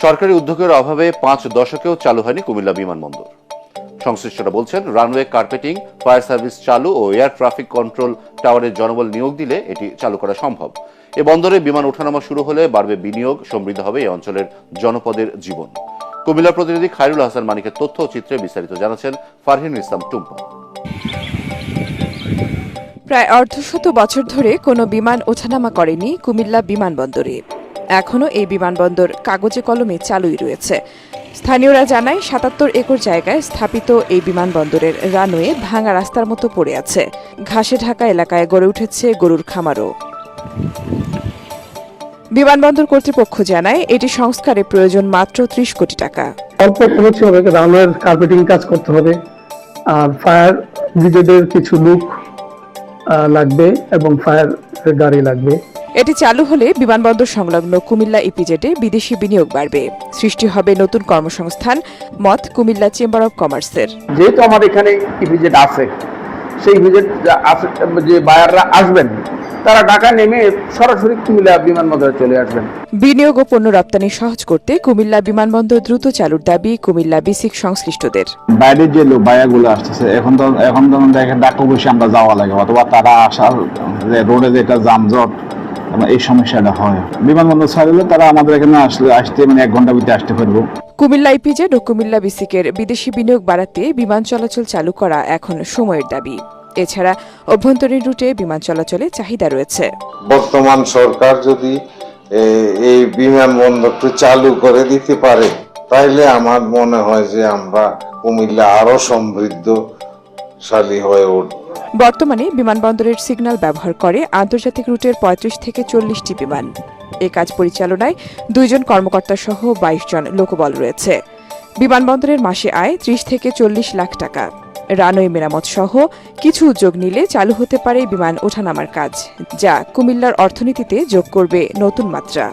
সরকারি উদ্যোগের অভাবে পাঁচ দশকেও চালু হয়নি কুমিল্লা বিমানবন্দর। সংশ্লিষ্টরা বলছেন, রানওয়ে কার্পেটিং, ফায়ার সার্ভিস চালু ও এয়ার ট্রাফিক কন্ট্রোল টাওয়ারের জনবল নিয়োগ দিলে এটি চালু করা সম্ভব। এ বন্দরে বিমান ওঠানামা শুরু হলে বাড়বে বিনিয়োগ, সমৃদ্ধ হবে এই অঞ্চলের জনপদের জীবন। কুমিল্লা প্রতিনিধি খায়রুল হাসান মানিকের তথ্য ও চিত্রে বিস্তারিত জানাচ্ছেন ফারহিন ইসলাম টুম্পা। প্রায় অর্ধশত বছর ধরে কোনো বিমান ওঠানামা করেনি কুমিল্লা বিমানবন্দরে। এখনও এই বিমানবন্দর কাগজে কলমে চালুই রয়েছে। স্থানীয়রা জানায়, সাতাত্তর একর জায়গায় স্থাপিত এই বিমানবন্দরের রানওয়ে ভাঙা রাস্তার মতো পড়ে আছে। ঘাসে ঢাকা এলাকায় গড়ে উঠেছে গরুর খামারও। বিমানবন্দর কর্তৃপক্ষ জানায়, এটি সংস্কারে প্রয়োজন মাত্র ত্রিশ কোটি টাকা। অল্প খরচে হবে, রানওয়ের কার্পেটিং কাজ করতে হবে। আর ফায়ার ব্রিগেডের কিছু লুক লাগবে এবং ফায়ার গাড়ি লাগবে। এটি চালু হলে বিমানবন্দর সংলগ্ন কুমিল্লা ইপিজেডে বিদেশি বিনিয়োগ বাড়বে। সৃষ্টি হবে নতুন কর্মসংস্থান মত কুমিল্লা চেম্বার অব কমার্সের যেহেতু আমার এখানে ইভিজেট আছে সেই ইভিজেট যে বায়াররা আসবেন তারা ঢাকা নেমে সরাসরি কুমিল্লা বিমানবন্দরে চলে আসবেন। বিনিয়োগ ও পণ্য রপ্তানি সহজ করতে কুমিল্লা বিমানবন্দর দ্রুত চালুর দাবি কুমিল্লা বিসিক সংশ্লিষ্টদের। বাইরের যে লোক বায়াগুলো আসতেছে এখন তো এখন তো দেখেন ডাকু বসে আমরা যাওয়া লাগে অথবা তারা আসার যে রোডে যেটা যানজট এই সমস্যাটা হয়। বিমানবন্দর ছাড়লে তারা আমাদের এখানে আসলে আসতে মানে এক ঘণ্টা ভিতরে আসতে পারব। কুমিল্লা ইপিজেড ও কুমিল্লা বিসিকের বিদেশি বিনিয়োগ বাড়াতে বিমান চলাচল চালু করা এখন সময়ের দাবি। এছাড়া অভ্যন্তরীণ রুটে বিমান চলাচলে চাহিদা রয়েছে। বর্তমান সরকার যদি এই বিমানবন্দরটি চালু করে দিতে পারে তাইলে আমার মনে হয় যে আমরা কুমিল্লা আরও সমৃদ্ধশালী হয়ে উঠব। বর্তমানে বিমানবন্দরের সিগন্যাল ব্যবহার করে আন্তর্জাতিক রুটের পঁয়ত্রিশ থেকে চল্লিশটি বিমান। এ কাজ পরিচালনায় দুইজন কর্মকর্তা সহ বাইশ জন লোকবল রয়েছে। বিমানবন্দরের মাসে আয় ত্রিশ থেকে চল্লিশ লাখ টাকা। রানওয়ে মেরামত সহ কিছু উদ্যোগ নিলে চালু হতে পারে বিমান ওঠানামার কাজ, যা কুমিল্লার অর্থনীতিতে যোগ করবে নতুন মাত্রা।